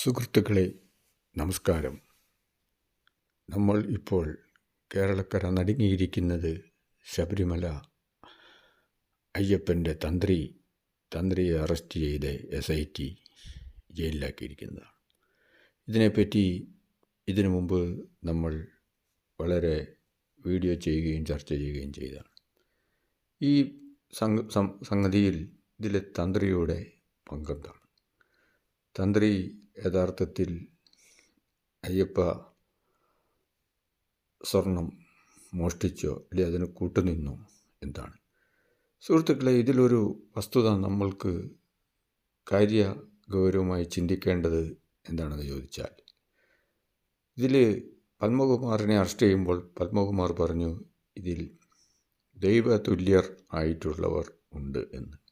സുഹൃത്തുക്കളെ നമസ്കാരം. നമ്മൾ ഇപ്പോൾ കേരളക്കര നടുങ്ങിയിരിക്കുന്നത് ശബരിമല അയ്യപ്പന്റെ തന്ത്രി തന്ത്രിയെ അറസ്റ്റ് ചെയ്ത് എസ് ഐ ടി ജയിലിലാക്കിയിരിക്കുന്നതാണ്. ഇതിനെപ്പറ്റി ഇതിനു മുമ്പ് നമ്മൾ വളരെ വീഡിയോ ചെയ്യുകയും ചർച്ച ചെയ്യുകയും ചെയ്താണ് ഈ സംഗതിയിൽ ഇതിലെ തന്ത്രിയുടെ പങ്കെന്താണ് തന്ത്രി യഥാർത്ഥത്തിൽ അയ്യപ്പ സ്വർണം മോഷ്ടിച്ചോ അല്ലെ അതിന് കൂട്ടുനിന്നോ? എന്താണ്? സുഹൃത്തുക്കളെ ഇതിലൊരു വസ്തുത നമ്മൾക്ക് കാര്യ ഗൗരവമായി ചിന്തിക്കേണ്ടത് എന്താണെന്ന് ചോദിച്ചാൽ ഇതിൽ പത്മകുമാറിനെ അറസ്റ്റ് ചെയ്യുമ്പോൾ പത്മകുമാർ പറഞ്ഞു ഇതിൽ ദൈവതുല്യർ ആയിട്ടുള്ളവർ ഉണ്ട് എന്ന്.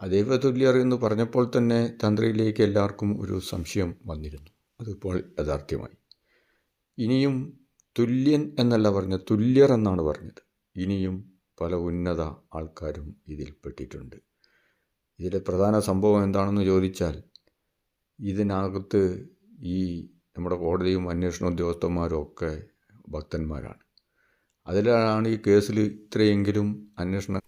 ആ ദൈവതുല്യർ എന്ന് പറഞ്ഞപ്പോൾ തന്നെ തന്ത്രിയിലേക്ക് എല്ലാവർക്കും ഒരു സംശയം വന്നിരുന്നു. അതിപ്പോൾ യഥാർത്ഥ്യമായി. ഇനിയും തുല്യൻ എന്നല്ല പറഞ്ഞത് തുല്യർ എന്നാണ് പറഞ്ഞത്. ഇനിയും പല ഉന്നത ആൾക്കാരും ഇതിൽപ്പെട്ടിട്ടുണ്ട് ഇതിലെ പ്രധാന സംഭവം എന്താണെന്ന് ചോദിച്ചാൽ ഇതിനകത്ത് ഈ നമ്മുടെ കോടതിയും അന്വേഷണ ഉദ്യോഗസ്ഥന്മാരും ഒക്കെ ഭക്തന്മാരാണ്. അതിലാണ് ഈ കേസിൽ ഇത്രയെങ്കിലും അന്വേഷണം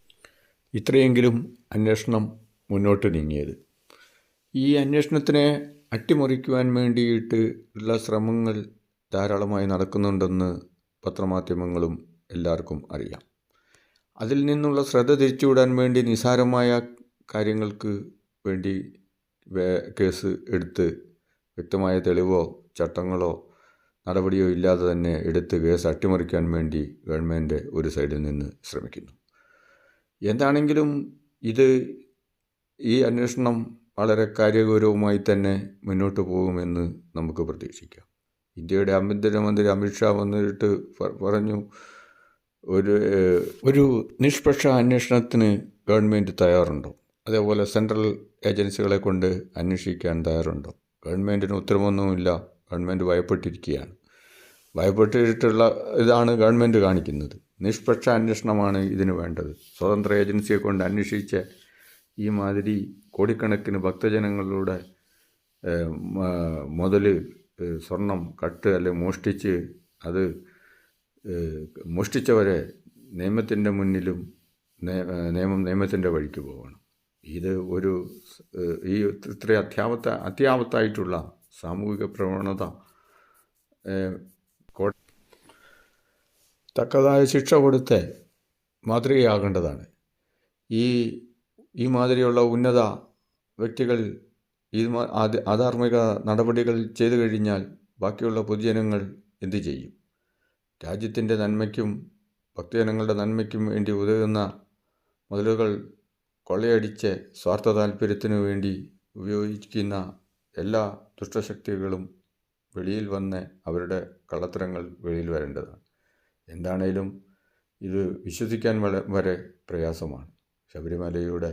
ഇത്രയെങ്കിലും അന്വേഷണം മുന്നോട്ട് നീങ്ങിയത് ഈ അന്വേഷണത്തിനെ അട്ടിമറിക്കുവാൻ വേണ്ടിയിട്ട് ഉള്ള ശ്രമങ്ങൾ ധാരാളമായി നടക്കുന്നുണ്ടെന്ന് പത്രമാധ്യമങ്ങളും എല്ലാവർക്കും അറിയാം. അതിൽ നിന്നുള്ള ശ്രദ്ധ തിരിച്ചുവിടാൻ വേണ്ടി നിസാരമായ കാര്യങ്ങൾക്ക് വേണ്ടി കേസ് എടുത്ത് വ്യക്തമായ തെളിവോ ചട്ടങ്ങളോ നടപടിയോ ഇല്ലാതെ തന്നെ എടുത്ത് കേസ് അട്ടിമറിക്കാൻ വേണ്ടി ഗവൺമെന്റ് ഒരു സൈഡിൽ നിന്ന് ശ്രമിക്കുന്നു. എന്താണെങ്കിലും ഇത് ഈ അന്വേഷണം വളരെ കാര്യഗൗരവമായി തന്നെ മുന്നോട്ട് പോകുമെന്ന് നമുക്ക് പ്രതീക്ഷിക്കാം. ഇന്ത്യയുടെ ആഭ്യന്തരമന്ത്രി അമിത്ഷാ വന്നിട്ട് പറഞ്ഞു ഒരു ഒരു നിഷ്പക്ഷ അന്വേഷണത്തിന് ഗവൺമെന്റ് തയ്യാറുണ്ടോ? അതേപോലെ സെൻട്രൽ ഏജൻസികളെ കൊണ്ട് അന്വേഷിക്കാൻ തയ്യാറുണ്ടോ? ഗവൺമെന്റിന് ഉത്തരവൊന്നുമില്ല. ഗവൺമെന്റ് ഭയപ്പെട്ടിരിക്കുകയാണ്. ഭയപ്പെട്ടിട്ടുള്ള ഇതാണ് ഗവൺമെന്റ് കാണിക്കുന്നത്. നിഷ്പക്ഷ അന്വേഷണമാണ് ഇതിന് വേണ്ടത്. സ്വതന്ത്ര ഏജൻസിയെ കൊണ്ട് അന്വേഷിച്ച് ഈ മാതിരി കോടിക്കണക്കിന് ഭക്തജനങ്ങളുടെ മുതൽ സ്വർണം കട്ട് അല്ലെ മോഷ്ടിച്ച് അത് മോഷ്ടിച്ചവരെ നിയമത്തിന്റെ മുന്നിലും നിയമം നിയമത്തിന്റെ വഴിക്ക് പോകണം ഇത് ഒരു ഈ ഇത്ര അത്യാവത്ത അത്യാവത്തായിട്ടുള്ള സാമൂഹിക പ്രവണത തക്കതായ ശിക്ഷ കൊടുത്ത് മാതൃകയാകേണ്ടതാണ്. ഈ ഈ മാതിരിയുള്ള ഉന്നത വ്യക്തികൾ ഈ അധാർമ്മിക നടപടികൾ ചെയ്തു കഴിഞ്ഞാൽ ബാക്കിയുള്ള പൊതുജനങ്ങൾ എന്തു ചെയ്യും? രാജ്യത്തിന്റെ നന്മയ്ക്കും ഭക്തജനങ്ങളുടെ നന്മയ്ക്കും വേണ്ടി ഉതകുന്ന മുതലുകൾ കൊള്ളയടിച്ച് സ്വാർത്ഥ താല്പര്യത്തിനു വേണ്ടി ഉപയോഗിക്കുന്ന എല്ലാ ദുഷ്ടശക്തികളും വെളിയിൽ വന്ന് അവരുടെ കള്ളത്തരങ്ങൾ വെളിയിൽ വരേണ്ടതാണ്. എന്താണേലും ഇത് വിശ്വസിക്കാൻ വരെ പ്രയാസമാണ്. ശബരിമലയുടെ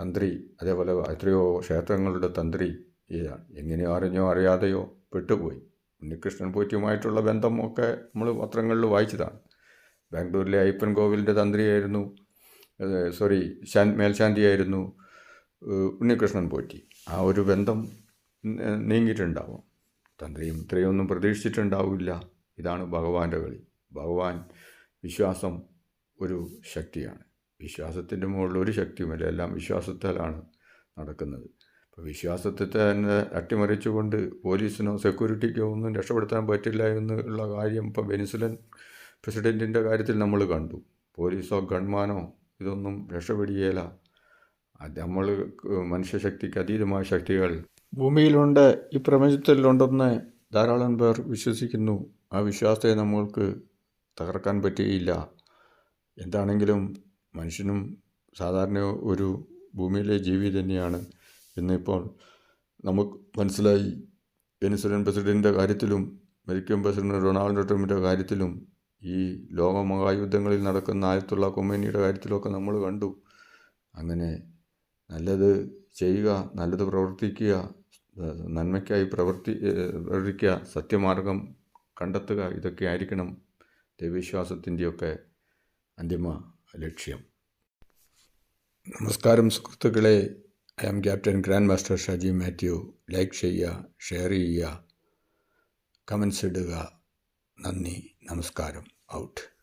തന്ത്രി അതേപോലെ എത്രയോ ക്ഷേത്രങ്ങളുടെ തന്ത്രി ഇതാണ് എങ്ങനെയോ അറിഞ്ഞോ അറിയാതെയോ പെട്ടുപോയി. ഉണ്ണികൃഷ്ണൻ പോറ്റിയുമായിട്ടുള്ള ബന്ധമൊക്കെ നമ്മൾ പത്രങ്ങളിൽ വായിച്ചതാണ്. ബാംഗ്ലൂരിലെ അയ്യപ്പൻ കോവിലിന്റെ തന്ത്രിയായിരുന്നു സോറി ശാൻ മേൽശാന്തിയായിരുന്നു ഉണ്ണികൃഷ്ണൻ പോറ്റി. ആ ഒരു ബന്ധം നീങ്ങിയിട്ടുണ്ടാവും. തന്ത്രിയും ഇത്രയൊന്നും പ്രതീക്ഷിച്ചിട്ടുണ്ടാവില്ല. ഇതാണ് ഭഗവാന്റെ കളി. ഭഗവാൻ വിശ്വാസം ഒരു ശക്തിയാണ്. വിശ്വാസത്തിന്റെ മുകളിൽ ഒരു ശക്തിയുമില്ല. എല്ലാം വിശ്വാസത്താലാണ് നടക്കുന്നത്. അപ്പോൾ വിശ്വാസത്തെ തന്നെ അട്ടിമറിച്ചുകൊണ്ട് പോലീസിനോ സെക്യൂരിറ്റിക്കോ ഒന്നും രക്ഷപ്പെടുത്താൻ പറ്റില്ല എന്നുള്ള കാര്യം ഇപ്പോൾ വെനിസുലൻ പ്രസിഡന്റിന്റെ കാര്യത്തിൽ നമ്മൾ കണ്ടു. പോലീസോ ഗൺമാനോ ഇതൊന്നും രക്ഷപ്പെടുകയില്ല. അത് നമ്മൾ മനുഷ്യശക്തിക്ക് അതീതമായ ശക്തികൾ ഭൂമിയിലുണ്ട് ഈ പ്രപഞ്ചത്തിലുണ്ടെന്ന് ധാരാളം പേർ വിശ്വസിക്കുന്നു. ആ വിശ്വാസത്തെ നമ്മൾക്ക് തകർക്കാൻ പറ്റുകയില്ല. എന്താണെങ്കിലും മനുഷ്യനും സാധാരണ ഒരു ഭൂമിയിലെ ജീവി തന്നെയാണ്. എന്നിപ്പോൾ നമുക്ക് മനസ്സിലായി വെനിസ്വലൻ പ്രസിഡന്റിന്റെ കാര്യത്തിലും അമേരിക്കൻ പ്രസിഡന്റ് ഡൊണാൾഡ് ട്രംപിന്റെ കാര്യത്തിലും ഈ ലോകമഹായുദ്ധങ്ങളിൽ നടക്കുന്ന ആയത്തുള്ള കൊമേനിയുടെ കാര്യത്തിലൊക്കെ നമ്മൾ കണ്ടു. അങ്ങനെ നല്ലത് ചെയ്യുക നല്ലത് പ്രവർത്തിക്കുക നന്മയ്ക്കായി പ്രവർത്തി പ്രവർത്തിക്കുക സത്യമാർഗം കണ്ടെത്തുക ഇതൊക്കെ ആയിരിക്കണം ദൈവവിശ്വാസത്തിന്റെയൊക്കെ അന്തിമ ലക്ഷ്യം. നമസ്കാരം സുഹൃത്തുക്കളെ. I am captain grand master Shaji Mathew. Like ചെയ്യുക ഷെയർ ചെയ്യുക കമൻസ് ഇടുക. നന്ദി. നമസ്കാരം. ഔട്ട്.